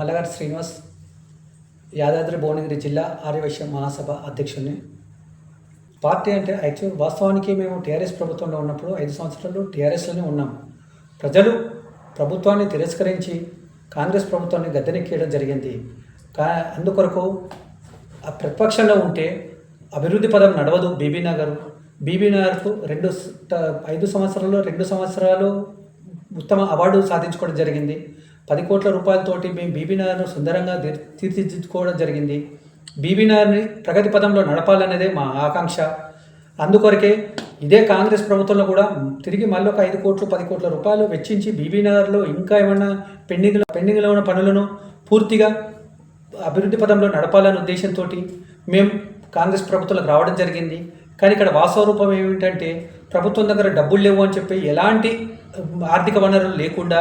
మల్లగారి శ్రీనివాస్ యాదాద్రి భువనగిరి జిల్లా ఆర్యవైశ్య మహాసభ అధ్యక్షుడిని పార్టీ అంటే యాక్చువల్ వాస్తవానికి మేము టీఆర్ఎస్ ప్రభుత్వంలో ఉన్నప్పుడు ఐదు సంవత్సరాలు టీఆర్ఎస్లోనే ఉన్నాం. ప్రజలు ప్రభుత్వాన్ని తిరస్కరించి కాంగ్రెస్ ప్రభుత్వాన్ని గద్దెనెక్కియడం జరిగింది. కా అందుకొరకు ఆ ప్రతిపక్షంలో ఉంటే అభివృద్ధి పదం నడవదు బీబీ నగర్. బీబీ నగర్కు రెండు ఐదు సంవత్సరాల్లో రెండు సంవత్సరాలు ఉత్తమ అవార్డు సాధించుకోవడం జరిగింది. పది కోట్ల రూపాయలతోటి మేము బీబీ నగర్ను సుందరంగా తీర్చిదిద్దుకోవడం జరిగింది. బీబీ నగర్ని ప్రగతి పదంలో నడపాలనేదే మా ఆకాంక్ష. అందుకొరకే ఇదే కాంగ్రెస్ ప్రభుత్వంలో కూడా తిరిగి మళ్ళీ ఒక ఐదు కోట్లు పది కోట్ల రూపాయలు వెచ్చించి బీబీ నగర్లో ఇంకా ఏమన్నా పెండింగ్ పెండింగ్లో ఉన్న పనులను పూర్తిగా అభివృద్ధి పదంలో నడపాలనే ఉద్దేశంతో మేము కాంగ్రెస్ ప్రభుత్వంలోకి రావడం జరిగింది. కానీ ఇక్కడ వాస్తవ రూపం ఏమిటంటే ప్రభుత్వం దగ్గర డబ్బులు లేవు అని చెప్పి ఎలాంటి ఆర్థిక వనరులు లేకుండా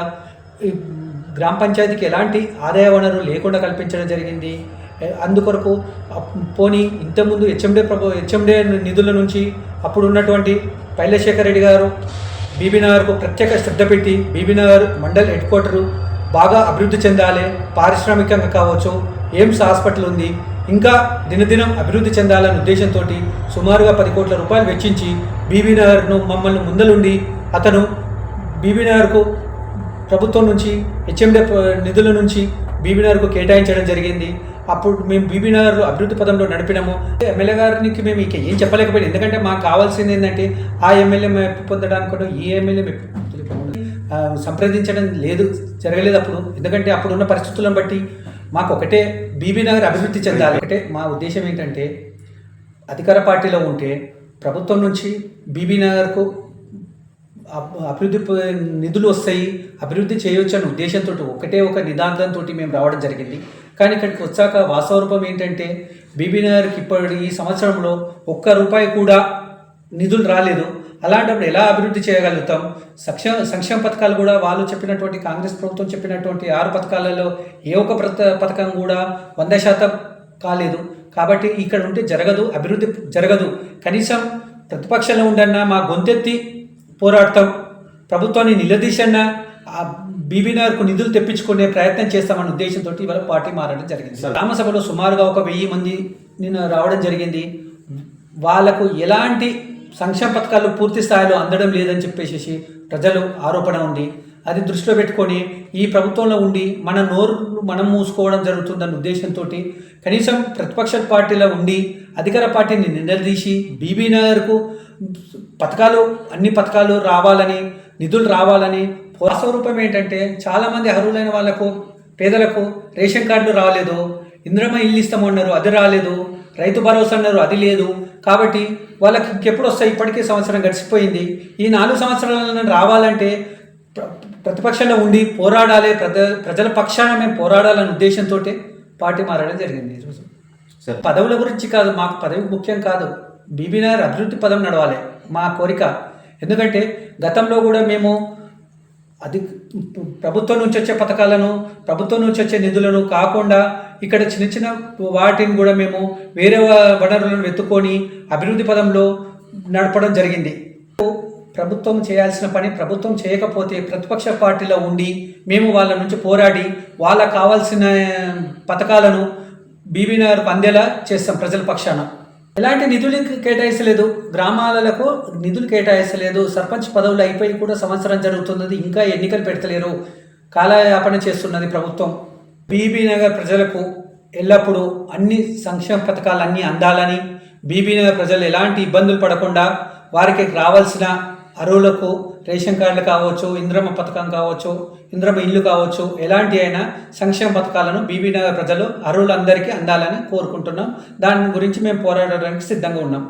గ్రామ పంచాయతీకి ఎలాంటి ఆదాయ వనరులు లేకుండా కల్పించడం జరిగింది. అందుకొరకు పోనీ ఇంతకుముందు హెచ్ఎండే ప్రభు హెచ్ఎండే నిధుల నుంచి అప్పుడు ఉన్నటువంటి పైలశేఖర్ రెడ్డి గారు బీబీనగర్కు ప్రత్యేక శ్రద్ధ పెట్టి బీబీనగర్ మండల్ హెడ్ క్వార్టరు బాగా అభివృద్ధి చెందాలి పారిశ్రామికంగా కావచ్చు ఎయిమ్స్ హాస్పిటల్ ఉంది ఇంకా దినదినం అభివృద్ధి చెందాలనే ఉద్దేశంతో సుమారుగా పది కోట్ల రూపాయలు వెచ్చించి బీబీనగర్ను మమ్మల్ని ముందలుండి అతను బీబీనగర్కు ప్రభుత్వం నుంచి హెచ్ఎండే నిధుల నుంచి బీబీనగర్కు కేటాయించడం జరిగింది. అప్పుడు మేము బీబీనగర్లో అభివృద్ధి పదంలో నడిపినాము. ఎమ్మెల్యే గారికి మేము ఇక ఏం చెప్పలేకపోయినా ఎందుకంటే మాకు కావాల్సింది ఏంటంటే ఆ ఎమ్మెల్యే మెప్పు పొందడానికి ఈ ఎమ్మెల్యే మెప్పు సంప్రదించడం లేదు జరగలేదు అప్పుడు. ఎందుకంటే అప్పుడు ఉన్న పరిస్థితులను బట్టి మాకు ఒకటే బీబీ నగర్ అభివృద్ధి చెందాలి. ఒకటే మా ఉద్దేశం ఏంటంటే అధికార పార్టీలో ఉంటే ప్రభుత్వం నుంచి బీబీ నగర్కు అభివృద్ధి నిధులు వస్తాయి. అభివృద్ధి చేయొచ్చు అనే ఉద్దేశంతో ఒకటే ఒక నిదానంతో మేము రావడం జరిగింది. కానీ ఇక్కడికి వచ్చాక వాస్తవ రూపం ఏంటంటే బీబీ నగర్కి ఇప్పటి ఈ సంవత్సరంలో ఒక్క రూపాయి కూడా నిధులు రాలేదు. అలాంటప్పుడు ఎలా అభివృద్ధి చేయగలుగుతాం? సంక్షేమ సంక్షేమ పథకాలు కూడా వాళ్ళు చెప్పినటువంటి కాంగ్రెస్ ప్రభుత్వం చెప్పినటువంటి ఆరు పథకాలలో ఏ ఒక్క పథకం కూడా వంద శాతం కాలేదు. కాబట్టి ఇక్కడ ఉంటే జరగదు అభివృద్ధి జరగదు. కనీసం ప్రతిపక్షంలో ఉండన్నా మా గొంతెత్తి పోరాడతాం ప్రభుత్వాన్ని నిలదీసన్నా ఆ బీబీనగర్కు నిధులు తెప్పించుకునే ప్రయత్నం చేస్తామన్న ఉద్దేశంతో ఇవాళ పార్టీ మారడం జరిగింది. గ్రామ సభలో సుమారుగా ఒక వెయ్యి మంది నిన్న రావడం జరిగింది. వాళ్ళకు ఎలాంటి సంక్షేమ పథకాలు పూర్తి స్థాయిలో అందడం లేదని చెప్పేసి ప్రజలు ఆరోపణ ఉంది అది దృష్టిలో పెట్టుకొని ఈ ప్రభుత్వంలో ఉండి మన నోరు మనం మూసుకోవడం జరుగుతుందన్న ఉద్దేశంతో కనీసం ప్రతిపక్ష పార్టీలో ఉండి అధికార పార్టీని నిలదీసి బీబీ నగర్కు పథకాలు అన్ని పథకాలు రావాలని నిధులు రావాలని వాస్తవ రూపం ఏంటంటే చాలామంది అర్హులైన వాళ్ళకు పేదలకు రేషన్ కార్డులు రాలేదు ఇంద్రమ ఇల్లు ఇస్తామన్నారు అది రాలేదు రైతు భరోసా అన్నారు అది లేదు. కాబట్టి వాళ్ళకి ఇంకెప్పుడు వస్తాయి? ఇప్పటికే సంవత్సరం గడిచిపోయింది. ఈ నాలుగు సంవత్సరాలను రావాలంటే ప్రతిపక్షంలో ఉండి పోరాడాలి ప్రజ ప్రజల పక్షాన మేము పోరాడాలనే ఉద్దేశంతో పార్టీ మారడం జరిగింది ఈరోజు పదవుల గురించి కాదు మాకు పదవి ముఖ్యం కాదు. బీబీనగర్ అభివృద్ధి పదం నడవాలి మా కోరిక. ఎందుకంటే గతంలో కూడా మేము అది ప్రభుత్వం నుంచి వచ్చే పథకాలను ప్రభుత్వం నుంచి వచ్చే నిధులను కాకుండా ఇక్కడ చిన్న చిన్న వాటిని కూడా మేము వేరే వనరులను వెతుక్కొని అభివృద్ధి పదంలో నడపడం జరిగింది. ప్రభుత్వం చేయాల్సిన పని ప్రభుత్వం చేయకపోతే ప్రతిపక్ష పార్టీలో ఉండి మేము వాళ్ళ నుంచి పోరాడి వాళ్ళకు కావాల్సిన పథకాలను బీబీ నగర్ అందేలా చేస్తాం ప్రజల పక్షాన. ఎలాంటి నిధులు కేటాయించలేదు గ్రామాలకు నిధులు కేటాయించలేదు సర్పంచ్ పదవులు అయిపోయి కూడా సంవత్సరం జరుగుతున్నది. ఇంకా ఎన్నికలు పెడతలేరు. కాలయాపన చేస్తున్నది ప్రభుత్వం. బీబీ నగర్ ప్రజలకు ఎల్లప్పుడూ అన్ని సంక్షేమ పథకాలు అన్నీ అందాలని బీబీ నగర్ ప్రజలు ఎలాంటి ఇబ్బందులు పడకుండా వారికి రావాల్సిన అరువులకు రేషన్ కార్డులు కావచ్చు ఇంద్రమ్మ పథకం కావచ్చు ఇంద్రమ్మ ఇల్లు కావచ్చు ఎలాంటి అయినా సంక్షేమ పథకాలను బీబీ నగర్ ప్రజలు అర్హులందరికీ అందాలని కోరుకుంటున్నాం. దాని గురించి మేము పోరాడడానికి సిద్ధంగా ఉన్నాం.